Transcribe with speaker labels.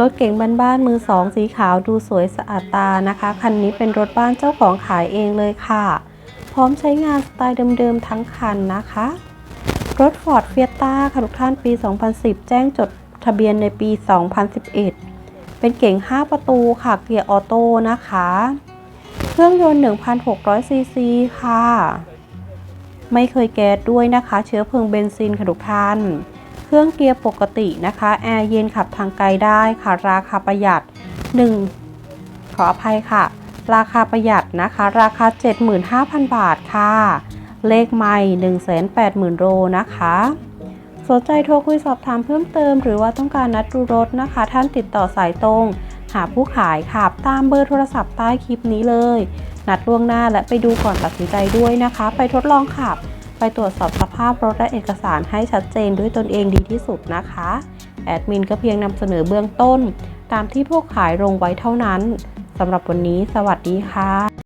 Speaker 1: รถเก๋งบ้านๆมือสองสีขาวดูสวยสะอาดตานะคะ คันนี้เป็นรถบ้านเจ้าของขายเองเลยค่ะ พร้อมใช้งานสไตล์เดิมๆทั้งคันนะคะ รถ Ford Fiesta ค่ะทุกท่านปี 2010 แจ้งจดทะเบียนในปี 2011 เป็นเก๋ง 5 ประตูค่ะ เกียร์ออโต้นะคะ เครื่องยนต์ 1,600 ซีซีค่ะ ไม่เคยแก๊สด้วยนะคะ เชื้อเพลิงเบนซินค่ะทุกท่าน เครื่องเกียร์ปกตินะคะ แอร์เย็นขับทางไกลได้ค่ะ ราคาประหยัด 1 ขออภัยค่ะ ราคาประหยัดนะคะ ราคา 75,000 บาทค่ะ เลขไม่180,000 โลนะคะ สนใจโทรคุยสอบถามเพิ่มเติม หรือว่าต้องการนัดดูรถนะคะ ท่านติดต่อสายตรง หาผู้ขายค่ะ ตามเบอร์โทรศัพท์ใต้คลิปนี้เลย นัดล่วงหน้าและไปดูก่อนตัดสินใจด้วยนะคะ ไปทดลองขับ ไปตรวจสอบสภาพรถและเอกสารให้ชัดเจนด้วยตนเองดีที่สุดนะคะ แอดมินก็เพียงนำเสนอเบื้องต้น ตามที่ผู้ขายลงไว้เท่านั้นสำหรับวันนี้ สวัสดีค่ะ